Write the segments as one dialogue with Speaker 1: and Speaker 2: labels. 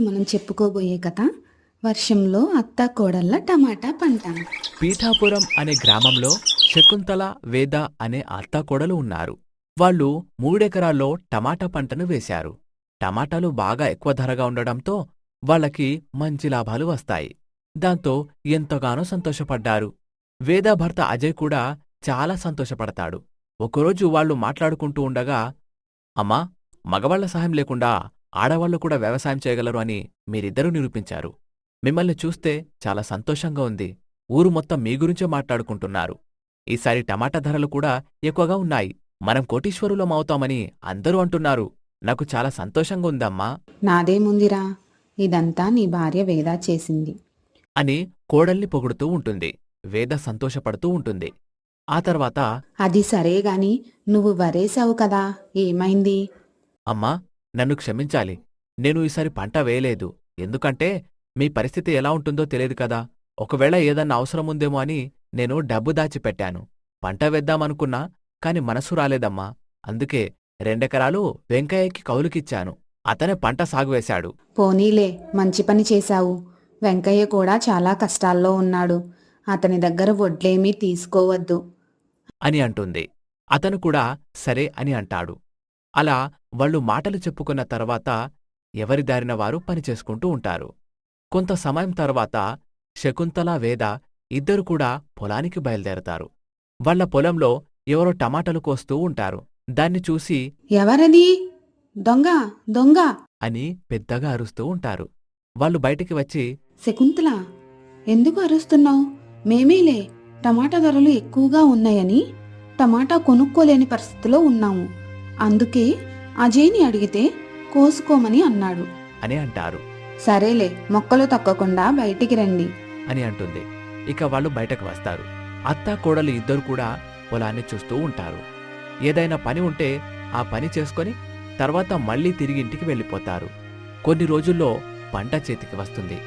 Speaker 1: మనం చెప్పుకోబోయే కథ వర్షంలో అత్త కోడళ్ళ టమాటా పంట.
Speaker 2: పీఠాపురం అనే గ్రామంలో శకుంతల వేద అనే అత్తాకోడలు ఉన్నారు. వాళ్ళు మూడెకరాల్లో టమాటా పంటను వేశారు. టమాటాలు బాగా ఎక్కువ ధరగా ఉండడంతో వాళ్ళకి మంచి లాభాలు వస్తాయి. దాంతో ఎంతగానో సంతోషపడ్డారు. వేద భర్త అజయ్ కూడా చాలా సంతోషపడతాడు. ఒకరోజు వాళ్ళు మాట్లాడుకుంటూ ఉండగా అమ్మా మగవాళ్ళ సహాయం లేకుండా ఆడవాళ్ళు కూడా వ్యవసాయం చేయగలరు అని మీరిద్దరూ నిరూపించారు. మిమ్మల్ని చూస్తే చాలా సంతోషంగా ఉంది. ఊరు మొత్తం మీ గురించే మాట్లాడుకుంటున్నారు. ఈసారి టమాటా ధరలు కూడా ఎక్కువగా ఉన్నాయి. మనం కోటీశ్వరులం అవుతామని అందరూ అంటున్నారు. నాకు చాలా సంతోషంగా ఉందమ్మా.
Speaker 1: నాదేముందిరా? ఇదంతా నీ భార్య వేదా చేసింది.
Speaker 2: అని కోడల్ని పొగుడుతూ ఉంటుంది. వేద సంతోషపడుతూ ఉంటుంది. ఆ తర్వాత
Speaker 1: అది సరే గాని నువ్వు వరేశావు కదా. ఏమైంది?
Speaker 2: అమ్మా నన్ను క్షమించాలి. నేను ఈసారి పంట వేయలేదు. ఎందుకంటే మీ పరిస్థితి ఎలా ఉంటుందో తెలియదు కదా. ఒకవేళ ఏదన్నా అవసరముందేమో అని నేను డబ్బు దాచిపెట్టాను. పంట వేద్దామనుకున్నా కాని మనసు రాలేదమ్మా. అందుకే రెండెకరాలు వెంకయ్యకి కౌలుకిచ్చాను. అతనే పంట సాగు వేశాడు.
Speaker 1: పోనీలే మంచి పని చేశావు. వెంకయ్య కూడా చాలా కష్టాల్లో ఉన్నాడు. అతని దగ్గర వడ్లేమీ తీసుకోవద్దు.
Speaker 2: అని అంటుంది. అతను కూడా సరే అని అంటాడు. అలా వాళ్ళు మాటలు చెప్పుకున్న తర్వాత ఎవరి దారిన వారు పనిచేసుకుంటూ ఉంటారు. కొంత సమయం తర్వాత శకుంతల వేద ఇద్దరు కూడా పొలానికి బయలుదేరతారు. వాళ్ళ పొలంలో ఎవరో టమాటాలు కోస్తూ ఉంటారు. దాన్ని చూసి
Speaker 1: ఎవరది దొంగ దొంగ!
Speaker 2: అని పెద్దగా అరుస్తూ ఉంటారు. వాళ్ళు బయటికి వచ్చి
Speaker 1: శకుంతల ఎందుకు అరుస్తున్నావు? మేమేలే టమాటా ధరలు ఎక్కువగా ఉన్నాయని టమాటా కొనుక్కోలేని పరిస్థితిలో ఉన్నాము. అందుకే అజయ్ని అడిగితే కోసుకోమని అన్నాడు.
Speaker 2: అని అంటారు.
Speaker 1: సరేలే మొక్కలు తక్కకుండా బయటికి రండి.
Speaker 2: అని అంటుంది. ఇక వాళ్ళు బయటకు వస్తారు. అత్తా కోడలు ఇద్దరు కూడా పొలాన్ని చూస్తూ ఉంటారు. ఏదైనా పని ఉంటే ఆ పని చేసుకొని తర్వాత మళ్ళీ తిరిగి ఇంటికి వెళ్ళిపోతారు. కొన్ని రోజుల్లో పంట చేతికి వస్తుంది.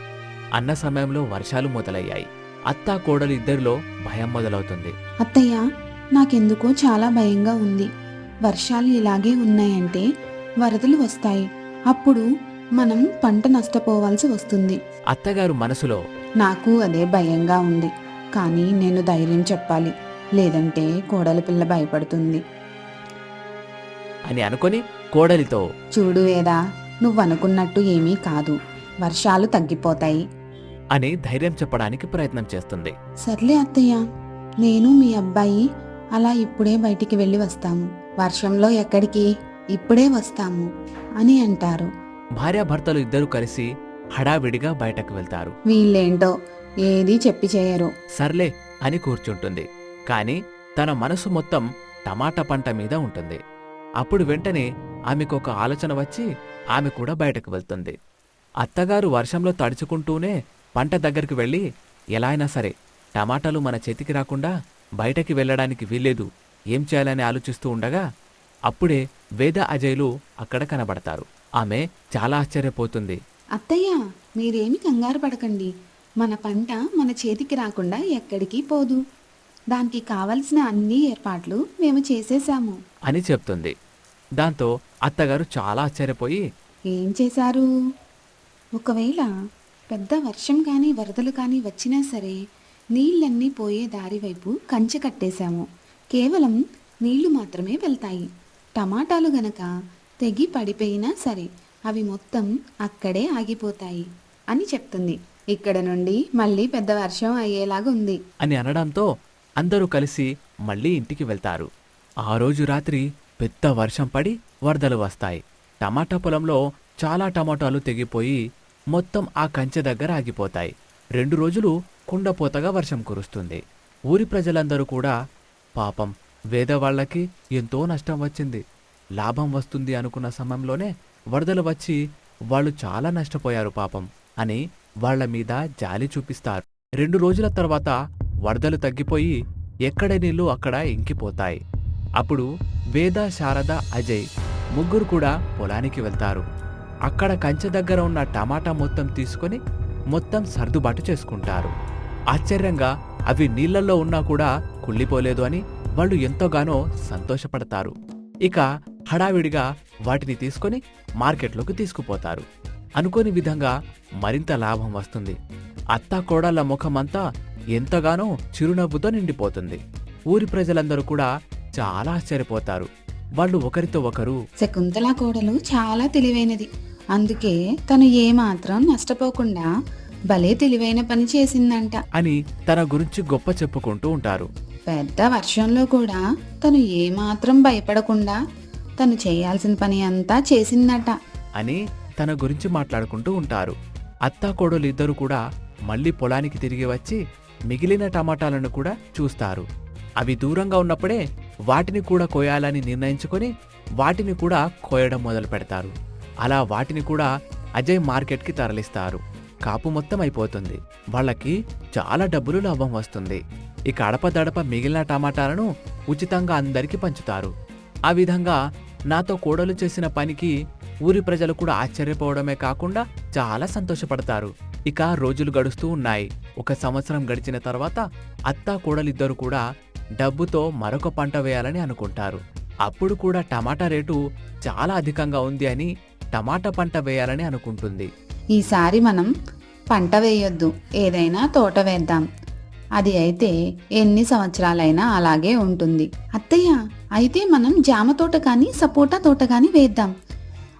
Speaker 2: అన్న సమయంలో వర్షాలు మొదలయ్యాయి. అత్తా కోడలు ఇద్దరిలో భయం మొదలవుతుంది.
Speaker 1: అత్తయ్య నాకెందుకో చాలా భయంగా ఉంది. వర్షాలు ఇలాగే ఉన్నాయంటే వరదలు వస్తాయి. అప్పుడు మనం పంట నష్టపోవాల్సి వస్తుంది.
Speaker 2: అత్తగారు మనసులో
Speaker 1: నాకు అదే భయంగా ఉంది. కానీ నేను ధైర్యం చెప్పాలి. లేదంటే కోడలి పిల్ల భయపడుతుంది.
Speaker 2: అని అనుకొని కోడలితో
Speaker 1: చూడు వేదా నువ్వనుకున్నట్టు ఏమీ కాదు. వర్షాలు తగ్గిపోతాయి.
Speaker 2: అని ధైర్యం చెప్పడానికి ప్రయత్నం చేస్తుంది.
Speaker 1: సర్లే అత్తయ్య నేను మీ అబ్బాయి అలా ఇప్పుడే బయటికి వెళ్ళి వస్తాము. వర్షంలో ఎక్కడికి? ఇప్పుడే వస్తాము అని అంటారు.
Speaker 2: భార్యాభర్తలు ఇద్దరూ కలిసి హడావిడిగా బయటకు వెళ్తారు.
Speaker 1: వీళ్ళేంటో ఏదీ చెప్పి చేయరు.
Speaker 2: సర్లే అని కూర్చుంటుంది. కాని తన మనసు మొత్తం టమాటా పంట మీద ఉంటుంది. అప్పుడు వెంటనే ఆమెకొక ఆలోచన వచ్చి ఆమె కూడా బయటకు వెళ్తుంది. అత్తగారు వర్షంలో తడుచుకుంటూనే పంట దగ్గరికి వెళ్ళి ఎలా అయినా సరే టమాటాలు మన చేతికి రాకుండా బయటకి వెళ్ళడానికి వీల్లేదు. ఏం చేయాలని ఆలోచిస్తూ ఉండగా అప్పుడే వేద అజయ్లు అక్కడ కనబడతారు. ఆమె చాలా ఆశ్చర్యపోతుంది.
Speaker 1: అత్తయ్య మీరేమి కంగారు పడకండి. మన పంట మన చేతికి రాకుండా ఎక్కడికి పోదు. దానికి కావలసిన అన్ని ఏర్పాట్లు మేము చేసేశాము.
Speaker 2: అని చెప్తుంది. దాంతో అత్తగారు చాలా ఆశ్చర్యపోయి
Speaker 1: ఏం చేశారు? ఒకవేళ పెద్ద వర్షం కానీ వరదలు కానీ వచ్చినా సరే నీళ్ళన్నీ పోయే దారి వైపు కంచె కట్టేశాము. కేవలం నీళ్ళు మాత్రమే వెళ్తాయి. టమాటాలు గనక తెగి పడిపోయినా సరే అవి మొత్తం అక్కడే ఆగిపోతాయి అని చెప్తుంది. ఇక్కడ నుండి మళ్ళీ పెద్ద వర్షం అయ్యేలాగా ఉంది.
Speaker 2: అని అనడంతో అందరూ కలిసి మళ్ళీ ఇంటికి వెళ్తారు. ఆ రోజు రాత్రి పెద్ద వర్షం పడి వరదలు వస్తాయి. టమాటా పొలంలో చాలా టమాటాలు తెగిపోయి మొత్తం ఆ కంచె దగ్గర ఆగిపోతాయి. రెండు రోజులు కుండపోతగా వర్షం కురుస్తుంది. ఊరి ప్రజలందరూ కూడా పాపం వేదవాళ్ళకి ఎంతో నష్టం వచ్చింది. లాభం వస్తుంది అనుకున్న సమయంలోనే వరదలు వచ్చి వాళ్ళు చాలా నష్టపోయారు పాపం అని వాళ్ళ మీద జాలి చూపిస్తారు. రెండు రోజుల తర్వాత వరదలు తగ్గిపోయి ఎక్కడ నీళ్ళు అక్కడ ఇంకిపోతాయి. అప్పుడు వేద శారద అజయ్ ముగ్గురు కూడా పొలానికి వెళ్తారు. అక్కడ కంచె దగ్గర ఉన్న టమాటా మొత్తం తీసుకొని మొత్తం సర్దుబాటు చేసుకుంటారు. ఆశ్చర్యంగా అవి నీళ్ళలో ఉన్నా కూడా కుళ్ళిపోలేదు అని వాళ్ళు ఎంతోగానో సంతోషపడతారు. ఇక హడావిడిగా వాటిని తీసుకొని మార్కెట్లోకి తీసుకుపోతారు. అనుకోని విధంగా మరింత లాభం వస్తుంది. అత్తా కోడళ్ళ ముఖమంతా ఎంతగానో చిరునవ్వుతో నిండిపోతుంది. ఊరి ప్రజలందరూ కూడా చాలా ఆశ్చర్యపోతారు. వాళ్ళు ఒకరితో ఒకరు
Speaker 1: శకుంతల కోడలు చాలా తెలివైనది. అందుకే తను ఏమాత్రం నష్టపోకుండా భలే తెలివైన పని చేసిందంట.
Speaker 2: అని తన గురించి గొప్ప చెప్పుకుంటూ ఉంటారు.
Speaker 1: పెద్ద వర్షంలో కూడా తను ఏమాత్రం భయపడకుండా తను చేయాల్సిన పని అంతా చేసిందట.
Speaker 2: అని తన గురించి మాట్లాడుకుంటూ ఉంటారు. అత్తా కోడలు ఇద్దరు కూడా మళ్ళీ పొలానికి తిరిగి వచ్చి మిగిలిన టమాటాలను కూడా చూస్తారు. అవి దూరంగా ఉన్నప్పుడే వాటిని కూడా కోయాలని నిర్ణయించుకొని వాటిని కూడా కోయడం మొదలు పెడతారు. అలా వాటిని కూడా అజయ్ మార్కెట్కి తరలిస్తారు. కాపు మొత్తం అయిపోతుంది. వాళ్ళకి చాలా డబ్బులు లాభం వస్తుంది. ఇక అడపదడప మిగిలిన టమాటాలను ఉచితంగా అందరికీ పంచుతారు. ఆ విధంగా నాతో కోడలు చేసిన పనికి ఊరి ప్రజలు కూడా ఆశ్చర్యపోవడమే కాకుండా చాలా సంతోషపడతారు. ఇక రోజులు గడుస్తూ ఉన్నాయి. ఒక సంవత్సరం గడిచిన తర్వాత అత్తా కోడలిద్దరు కూడా డబ్బుతో మరొక పంట వేయాలని అనుకుంటారు. అప్పుడు కూడా టమాటా రేటు చాలా అధికంగా ఉంది అని టమాటా పంట వేయాలని అనుకుంటుంది.
Speaker 1: ఈసారి మనం పంట వేయొద్దు. ఏదైనా తోట వేద్దాం. అది అయితే ఎన్ని సంవత్సరాలైనా అలాగే ఉంటుంది. అత్తయ్య అయితే మనం జామ తోట కానీ సపోటా తోట కానీ వేద్దాం.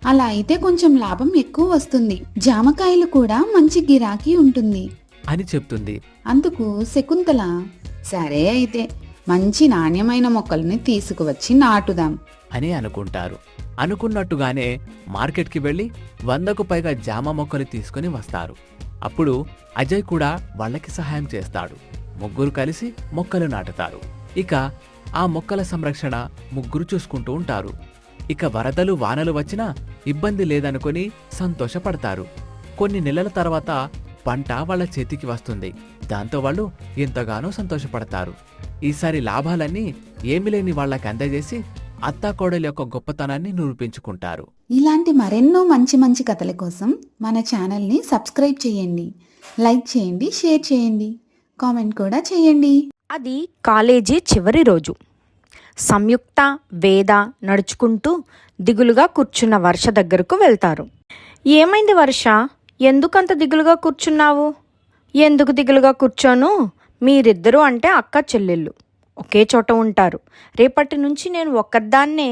Speaker 1: అలా అయితే కొంచెం లాభం ఎక్కువ వస్తుంది. జామకాయలు కూడా మంచి గిరాకీ ఉంటుంది.
Speaker 2: అని చెప్తుంది.
Speaker 1: అందుకు శకుంతల సరే అయితే మంచి నాణ్యమైన మొక్కల్ని తీసుకువచ్చి నాటుదాం.
Speaker 2: అని అనుకుంటారు. అనుకున్నట్టుగానే మార్కెట్కి వెళ్ళి వందకు పైగా జామ మొక్కలు తీసుకుని వస్తారు. అప్పుడు అజయ్ కూడా వాళ్ళకి సహాయం చేస్తాడు. ముగ్గురు కలిసి మొక్కలు నాటుతారు. ఇక ఆ మొక్కల సంరక్షణ ముగ్గురు చూసుకుంటూ ఉంటారు. ఇక వరదలు వానలు వచ్చినా ఇబ్బంది లేదనుకొని సంతోషపడతారు. కొన్ని నెలల తర్వాత పంట వాళ్ళ చేతికి వస్తుంది. దాంతో వాళ్ళు ఎంతగానో సంతోషపడతారు. ఈసారి లాభాలన్నీ ఏమి లేని వాళ్ళకి అందజేసి అత్తాకోడలి యొక్క గొప్పతనాన్ని నిరూపించుకుంటారు.
Speaker 1: ఇలాంటి మరెన్నో మంచి మంచి కథల కోసం మన ఛానల్ని సబ్స్క్రైబ్ చేయండి. లైక్ చేయండి షేర్ చేయండి. కామెంట్ కూడా చేయండి.
Speaker 3: అది కాలేజీ చివరి రోజు. సంయుక్త వేద నడుచుకుంటూ దిగులుగా కూర్చున్న వర్ష దగ్గరకు వెళ్తారు. ఏమైంది వర్ష? ఎందుకంత దిగులుగా కూర్చున్నావు? ఎందుకు దిగులుగా కూర్చోను? మీరిద్దరూ అంటే అక్క చెల్లెళ్ళు. ఒకే చోట ఉంటారు. రేపటి నుంచి నేను ఒక్కదాన్నే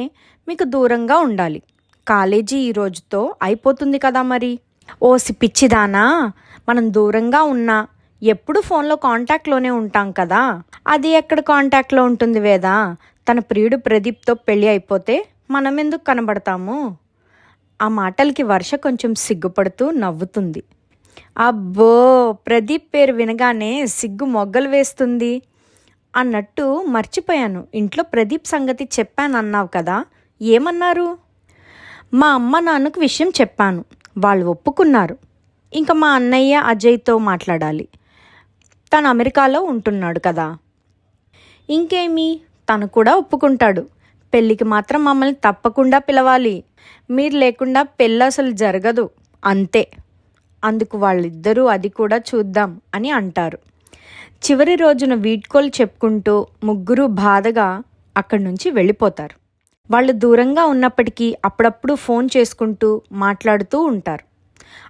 Speaker 3: మీకు దూరంగా ఉండాలి. కాలేజీ ఈ రోజుతో అయిపోతుంది కదా మరి? ఓసి పిచ్చిదానా మనం దూరంగా ఉన్నా ఎప్పుడు ఫోన్లో కాంటాక్ట్లోనే ఉంటాం కదా? అది ఎక్కడ కాంటాక్ట్లో ఉంటుంది వేదా? తన ప్రియుడు ప్రదీప్తో పెళ్ళి అయిపోతే మనం ఎందుకు కనబడతాము? ఆ మాటలకి వర్ష కొంచెం సిగ్గుపడుతూ నవ్వుతుంది. అబ్బో ప్రదీప్ పేరు వినగానే సిగ్గు మొగ్గలు వేస్తుంది. అన్నట్టు మర్చిపోయాను. ఇంట్లో ప్రదీప్ సంగతి చెప్పాను అన్నావు కదా? ఏమన్నారు? మా అమ్మ నాన్నకు విషయం చెప్పాను. వాళ్ళు ఒప్పుకున్నారు. ఇంకా మా అన్నయ్య అజయ్తో మాట్లాడాలి. తను అమెరికాలో ఉంటున్నాడు కదా. ఇంకేమి? తను కూడా ఒప్పుకుంటాడు. పెళ్ళికి మాత్రం మమ్మల్ని తప్పకుండా పిలవాలి. మీరు లేకుండా పెళ్ళి అసలు జరగదు. అంతే. అందుకు వాళ్ళిద్దరూ అది కూడా చూద్దాం అని అంటారు. చివరి రోజున వీడ్కోలు చెప్పుకుంటూ ముగ్గురు బాధగా అక్కడి నుంచి వెళ్ళిపోతారు. వాళ్ళు దూరంగా ఉన్నప్పటికీ అప్పుడప్పుడు ఫోన్ చేసుకుంటూ మాట్లాడుతూ ఉంటారు.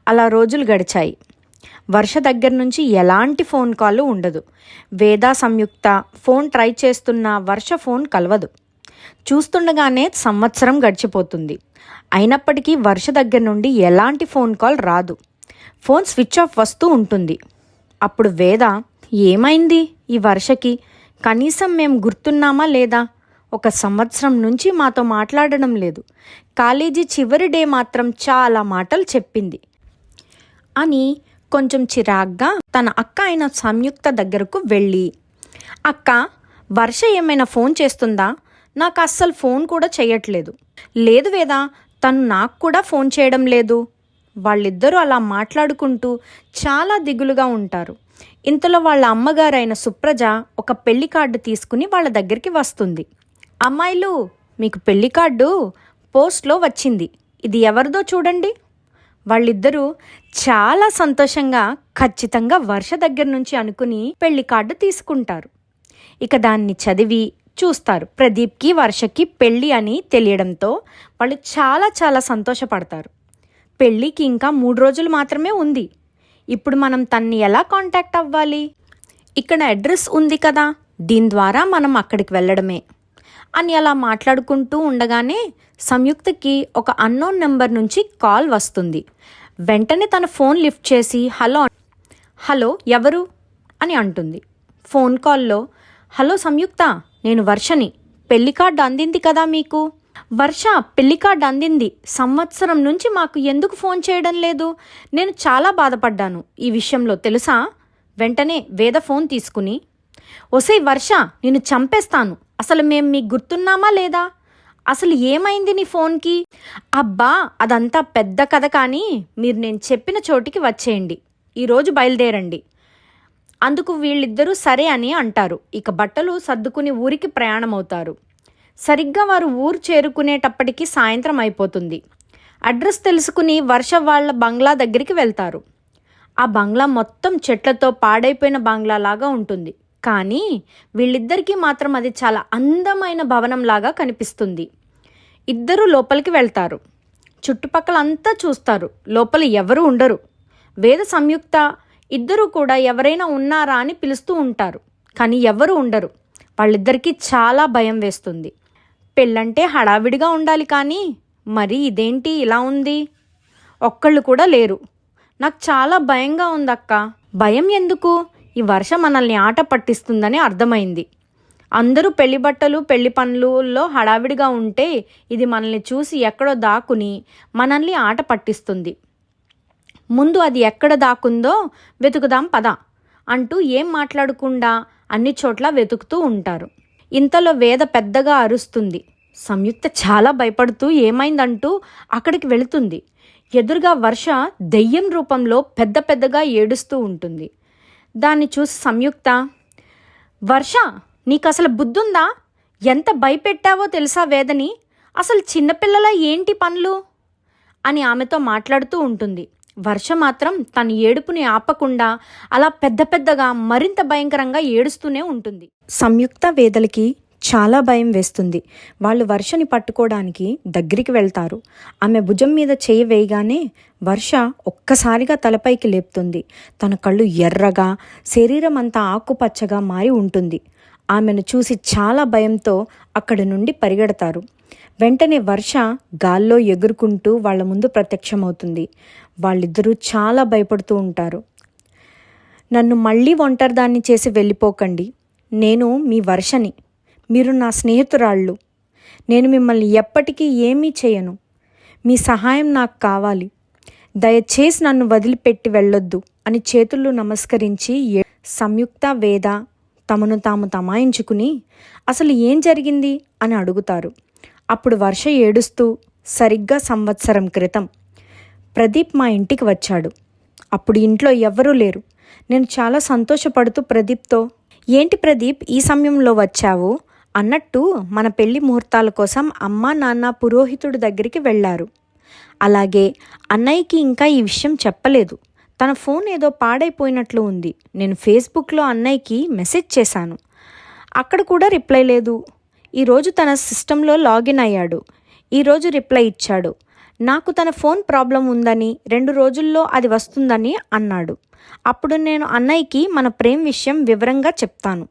Speaker 3: అలా రోజులు గడిచాయి. వర్ష దగ్గర నుంచి ఎలాంటి ఫోన్ కాల్ ఉండదు. వేదా సంయుక్త ఫోన్ ట్రై చేస్తున్న వర్ష ఫోన్ కలవదు. చూస్తుండగానే సంవత్సరం గడిచిపోతుంది. అయినప్పటికీ వర్ష దగ్గర నుండి ఎలాంటి ఫోన్ కాల్ రాదు. ఫోన్ స్విచ్ ఆఫ్ వస్తూ ఉంటుంది. అప్పుడు వేద ఏమైంది ఈ వర్షకి? కనీసం మేము గుర్తున్నామా లేదా? ఒక సంవత్సరం నుంచి మాతో మాట్లాడడం లేదు. కాలేజీ చివరి డే మాత్రం చాలా మాటలు చెప్పింది. అని కొంచెం చిరాగ్గా తన అక్క అయిన సంయుక్త దగ్గరకు వెళ్ళి అక్క వర్ష ఏమైనా ఫోన్ చేస్తుందా? నాకు అస్సలు ఫోన్ కూడా చేయట్లేదు లేదు వేదా తను నాకు కూడా ఫోన్ చేయడం లేదు. వాళ్ళిద్దరూ అలా మాట్లాడుకుంటూ చాలా దిగులుగా ఉంటారు. ఇంతలో వాళ్ళ అమ్మగారైన సుప్రజ ఒక పెళ్ళి కార్డు తీసుకుని వాళ్ళ దగ్గరికి వస్తుంది. అమ్మాయిలు మీకు పెళ్ళి కార్డు పోస్ట్లో వచ్చింది. ఇది ఎవరిదో చూడండి. వాళ్ళిద్దరూ చాలా సంతోషంగా ఖచ్చితంగా వర్ష దగ్గర నుంచి అనుకుని పెళ్ళి కార్డు తీసుకుంటారు. ఇక దాన్ని చదివి చూస్తారు. ప్రదీప్కి వర్షకి పెళ్ళి అని తెలియడంతో వాళ్ళు చాలా చాలా సంతోషపడతారు. పెళ్ళికి ఇంకా మూడు రోజులు మాత్రమే ఉంది. ఇప్పుడు మనం తన్ని ఎలా కాంటాక్ట్ అవ్వాలి? ఇక్కడ అడ్రస్ ఉంది కదా. దీని ద్వారా మనం అక్కడికి వెళ్ళడమే. అని అలా మాట్లాడుకుంటూ ఉండగానే సంయుక్తకి ఒక అన్నోన్ నెంబర్ నుంచి కాల్ వస్తుంది. వెంటనే తన ఫోన్ లిఫ్ట్ చేసి హలో హలో ఎవరు? అని అంటుంది. ఫోన్ కాల్లో హలో సంయుక్త నేను వర్షని. పెళ్ళి కార్డు అందింది కదా మీకు? వర్ష పెళ్ళి కార్డు అందింది. సంవత్సరం నుంచి మాకు ఎందుకు ఫోన్ చేయడం లేదు? నేను చాలా బాధపడ్డాను. ఈ విషయంలో తెలుసా? వెంటనే వేద ఫోన్ తీసుకుని ఒసే వర్ష నేను చంపేస్తాను. అసలు మేము మీకు గుర్తున్నామా లేదా? అసలు ఏమైంది నీ ఫోన్కి? అబ్బా అదంతా పెద్ద కథ కానీ మీరు నేను చెప్పిన చోటికి వచ్చేయండి. ఈరోజు బయలుదేరండి. అందుకు వీళ్ళిద్దరూ సరే అని అంటారు. ఇక బట్టలు సర్దుకుని ఊరికి ప్రయాణమవుతారు. సరిగ్గా వారు ఊరు చేరుకునేటప్పటికి సాయంత్రం అయిపోతుంది. అడ్రస్ తెలుసుకుని వర్ష వాళ్ళ బంగ్లా దగ్గరికి వెళ్తారు. ఆ బంగ్లా మొత్తం చెట్లతో పాడైపోయిన బంగ్లా లాగా ఉంటుంది. కానీ వీళ్ళిద్దరికీ మాత్రం అది చాలా అందమైన భవనంలాగా కనిపిస్తుంది. ఇద్దరూ లోపలికి వెళ్తారు. చుట్టుపక్కల అంతా చూస్తారు. లోపల ఎవరు ఉండరు. వేద సంయుక్త ఇద్దరూ కూడా ఎవరైనా ఉన్నారా అని పిలుస్తూ ఉంటారు. కానీ ఎవరు ఉండరు. వాళ్ళిద్దరికీ చాలా భయం వేస్తుంది. పెళ్ళంటే హడావిడిగా ఉండాలి కానీ మరి ఇదేంటి ఇలా ఉంది? ఒక్కళ్ళు కూడా లేరు. నాకు చాలా భయంగా ఉందక్క. భయం ఎందుకు? ఈ వర్షం మనల్ని ఆట పట్టిస్తుందని అర్థమైంది. అందరూ పెళ్ళి బట్టలు పెళ్ళి పనులలో హడావిడిగా ఉంటే ఇది మనల్ని చూసి ఎక్కడో దాక్కుని మనల్ని ఆట పట్టిస్తుంది. ముందు అది ఎక్కడ దాకుందో వెతుకుదాం పద అంటూ ఏం మాట్లాడకుండా అన్ని చోట్ల వెతుకుతూ ఉంటారు. ఇంతలో వేద పెద్దగా అరుస్తుంది. సంయుక్త చాలా భయపడుతూ ఏమైందంటూ అక్కడికి వెళుతుంది. ఎదురుగా వర్ష దెయ్యం రూపంలో పెద్ద పెద్దగా ఏడుస్తూ ఉంటుంది. దాన్ని చూసి సంయుక్త వర్ష నీకు అసలు బుద్ధుందా? ఎంత భయపెట్టావో తెలుసా వేదని? అసలు చిన్నపిల్లల ఏంటి పనులు? అని ఆమెతో మాట్లాడుతూ ఉంటుంది. వర్ష మాత్రం తన ఏడుపుని ఆపకుండా అలా పెద్ద పెద్దగా మరింత భయంకరంగా ఏడుస్తూనే ఉంటుంది. సంయుక్త వేదలకి చాలా భయం వేస్తుంది. వాళ్ళు వర్షని పట్టుకోవడానికి దగ్గరికి వెళ్తారు. ఆమె భుజం మీద చేయి వేయగానే వర్ష ఒక్కసారిగా తలపైకి లేపుతుంది. తన కళ్ళు ఎర్రగా శరీరం అంతా ఆకుపచ్చగా మారి ఉంటుంది. ఆమెను చూసి చాలా భయంతో అక్కడి నుండి పరిగెడతారు. వెంటనే వర్ష గాల్లో ఎగురుకుంటూ వాళ్ళ ముందు ప్రత్యక్షమవుతుంది. వాళ్ళిద్దరూ చాలా భయపడుతూ ఉంటారు. నన్ను మళ్ళీ ఒంటరిదాన్ని చేసి వెళ్ళిపోకండి. నేను మీ వర్షని. మీరు నా స్నేహితురాళ్ళు. నేను మిమ్మల్ని ఎప్పటికీ ఏమీ చేయను. మీ సహాయం నాకు కావాలి. దయచేసి నన్ను వదిలిపెట్టి వెళ్ళొద్దు అని చేతులు నమస్కరించి సంయుక్త వేద తమను తాము తమాయించుకుని అసలు ఏం జరిగింది? అని అడుగుతారు. అప్పుడు వర్ష ఏడుస్తూ సరిగ్గా సంవత్సరం క్రితం ప్రదీప్ మా ఇంటికి వచ్చాడు. అప్పుడు ఇంట్లో ఎవ్వరూ లేరు. నేను చాలా సంతోషపడుతూ ప్రదీప్తో ఏంటి ప్రదీప్ ఈ సమయంలో వచ్చావు? అన్నట్టు మన పెళ్ళి ముహూర్తాల కోసం అమ్మ నాన్న పురోహితుడి దగ్గరికి వెళ్ళారు. అలాగే అన్నయ్యకి ఇంకా ఈ విషయం చెప్పలేదు. తన ఫోన్ ఏదో పాడైపోయినట్లు ఉంది. నేను ఫేస్బుక్లో అన్నయ్యకి మెసేజ్ చేశాను. అక్కడ కూడా రిప్లై లేదు. ఈరోజు తన సిస్టంలో లాగిన్ అయ్యాడు. ఈరోజు రిప్లై ఇచ్చాడు. నాకు తన ఫోన్ ప్రాబ్లం ఉందని రెండు రోజుల్లో అది వస్తుందని అన్నాడు. అప్పుడు నేను అన్నయ్యకి మన ప్రేమ విషయం వివరంగా చెప్తాను.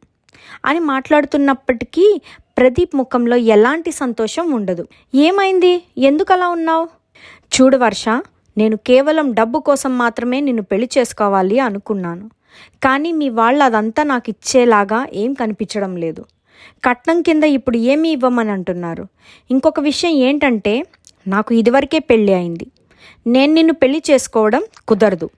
Speaker 3: అని మాట్లాడుతున్నప్పటికీ ప్రదీప్ ముఖంలో ఎలాంటి సంతోషం ఉండదు. ఏమైంది? ఎందుకు అలా ఉన్నావు? చూడు వర్ష నేను కేవలం డబ్బు కోసం మాత్రమే నిన్ను పెళ్ళి చేసుకోవాలి అనుకున్నాను. కానీ మీ వాళ్ళు అదంతా నాకు ఇచ్చేలాగా ఏం కనిపించడం లేదు. కట్నం కింద ఇప్పుడు ఏమీ ఇవ్వమని అంటున్నారు. ఇంకొక విషయం ఏంటంటే నాకు ఇదివరకే పెళ్ళి అయింది. నేను నిన్ను పెళ్ళి చేసుకోవడం కుదరదు.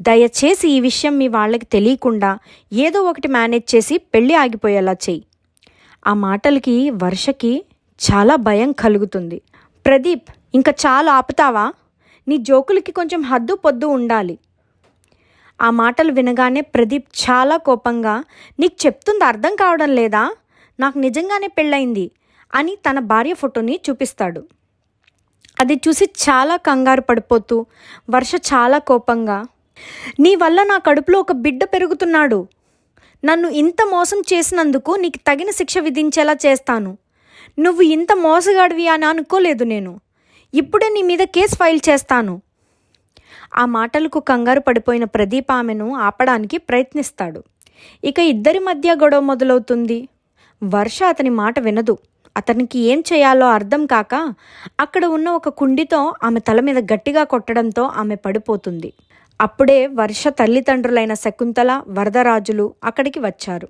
Speaker 3: దయచేసి ఈ విషయం మీ వాళ్ళకి తెలియకుండా ఏదో ఒకటి మేనేజ్ చేసి పెళ్ళి ఆగిపోయేలా చెయ్యి. ఆ మాటలకి వర్షకి చాలా భయం కలుగుతుంది. ప్రదీప్ ఇంకా చాలా ఆపుతావా? నీ జోకులకి కొంచెం హద్దు పొద్దు ఉండాలి. ఆ మాటలు వినగానే ప్రదీప్ చాలా కోపంగా నీకు చెప్తుంది అర్థం కావడం లేదా? నాకు నిజంగానే పెళ్ళయింది అని తన భార్య ఫోటోని చూపిస్తాడు. అది చూసి చాలా కంగారు పడిపోతూ వర్ష చాలా కోపంగా నీ వల్ల నా కడుపులో ఒక బిడ్డ పెరుగుతున్నాడు. నన్ను ఇంత మోసం చేసినందుకు నీకు తగిన శిక్ష విధించేలా చేస్తాను. నువ్వు ఇంత మోసగాడివి అని అనుకోలేదు నేను. ఇప్పుడే నీ మీద కేసు ఫైల్ చేస్తాను. ఆ మాటలకు కంగారు పడిపోయిన ప్రదీప్ ఆమెను ఆపడానికి ప్రయత్నిస్తాడు. ఇక ఇద్దరి మధ్య గొడవ మొదలవుతుంది. వర్ష అతని మాట వినదు. అతనికి ఏం చేయాలో అర్థం కాక అక్కడ ఉన్న ఒక కుండితో ఆమె తల మీద గట్టిగా కొట్టడంతో ఆమె పడిపోతుంది. అప్పుడే వర్ష తల్లిదండ్రులైన శకుంతల వరదరాజులు అక్కడికి వచ్చారు.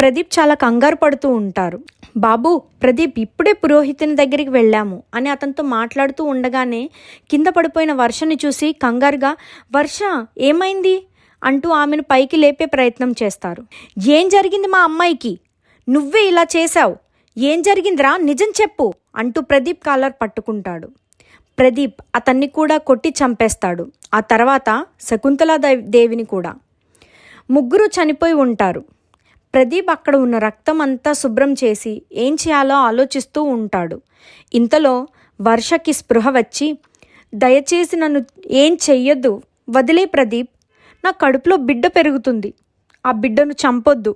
Speaker 3: ప్రదీప్ చాలా కంగారు పడుతూ ఉంటారు. బాబు ప్రదీప్ ఇప్పుడే పురోహితుని దగ్గరికి వెళ్ళాము అని అతనితో మాట్లాడుతూ ఉండగానే కింద పడిపోయిన వర్షని చూసి కంగారుగా వర్ష ఏమైంది? అంటూ ఆమెను పైకి లేపే ప్రయత్నం చేస్తారు. ఏం జరిగింది మా అమ్మాయికి? నువ్వే ఇలా చేశావు. ఏం జరిగిందిరా? నిజం చెప్పు అంటూ ప్రదీప్ కాలర్ పట్టుకుంటాడు. ప్రదీప్ అతన్ని కూడా కొట్టి చంపేస్తాడు. ఆ తర్వాత శకుంతలా దేవిని కూడా. ముగ్గురు చనిపోయి ఉంటారు. ప్రదీప్ అక్కడ ఉన్న రక్తం అంతా శుభ్రం చేసి ఏం చేయాలో ఆలోచిస్తూ ఉంటాడు. ఇంతలో వర్షకి స్పృహ వచ్చి దయచేసి నన్ను ఏం చెయ్యొద్దు. వదిలే ప్రదీప్. నా కడుపులో బిడ్డ పెరుగుతుంది. ఆ బిడ్డను చంపొద్దు.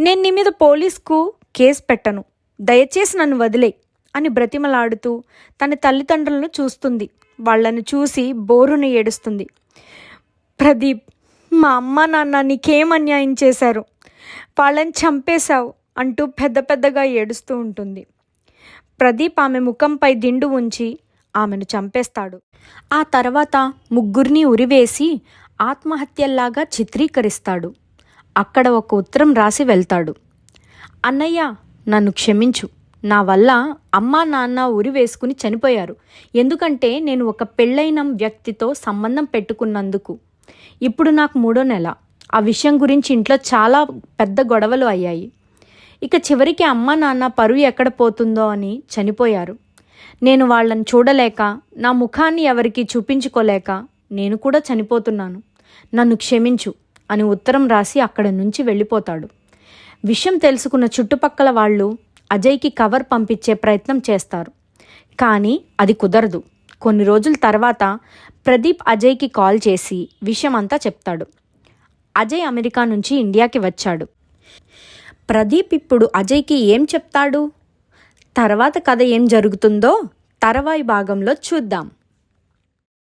Speaker 3: నేను నీ మీద పోలీస్కు కేసు పెట్టను. దయచేసి నన్ను వదిలే. అని బ్రతిమలాడుతూ తన తల్లిదండ్రులను చూస్తుంది. వాళ్ళను చూసి బోరును ఏడుస్తుంది. ప్రదీప్ మా అమ్మ నాన్న నీకేం అన్యాయం చేశారు? వాళ్ళని చంపేశావు అంటూ పెద్ద పెద్దగా ఏడుస్తూ ఉంటుంది. ప్రదీప్ ఆమె ముఖంపై దిండు ఉంచి ఆమెను చంపేస్తాడు. ఆ తర్వాత ముగ్గురిని ఉరివేసి ఆత్మహత్యల్లాగా చిత్రీకరిస్తాడు. అక్కడ ఒక ఉత్తరం రాసి వెళ్తాడు. అన్నయ్య నన్ను క్షమించు. నా వల్ల అమ్మా నాన్న ఉరి వేసుకుని చనిపోయారు. ఎందుకంటే నేను ఒక పెళ్ళైన వ్యక్తితో సంబంధం పెట్టుకున్నందుకు. ఇప్పుడు నాకు మూడో నెల. ఆ విషయం గురించి ఇంట్లో చాలా పెద్ద గొడవలు అయ్యాయి. ఇక చివరికి అమ్మా నాన్న పరువు ఎక్కడ పోతుందో అని చనిపోయారు. నేను వాళ్ళని చూడలేక నా ముఖాన్ని ఎవరికి చూపించుకోలేక నేను కూడా చనిపోతున్నాను. నన్ను క్షమించు అని ఉత్తరం రాసి అక్కడ నుంచి వెళ్ళిపోతాడు. విషయం తెలుసుకున్న చుట్టుపక్కల వాళ్ళు అజయ్కి కవర్ పంపించే ప్రయత్నం చేస్తారు. కానీ అది కుదరదు. కొన్ని రోజుల తర్వాత ప్రదీప్ అజయ్కి కాల్ చేసి విషయం అంతా చెప్తాడు. అజయ్ అమెరికా నుంచి ఇండియాకి వచ్చాడు. ప్రదీప్ ఇప్పుడు అజయ్కి ఏం చెప్తాడు? తర్వాత కథ ఏం జరుగుతుందో తర్వాయి భాగంలో చూద్దాం.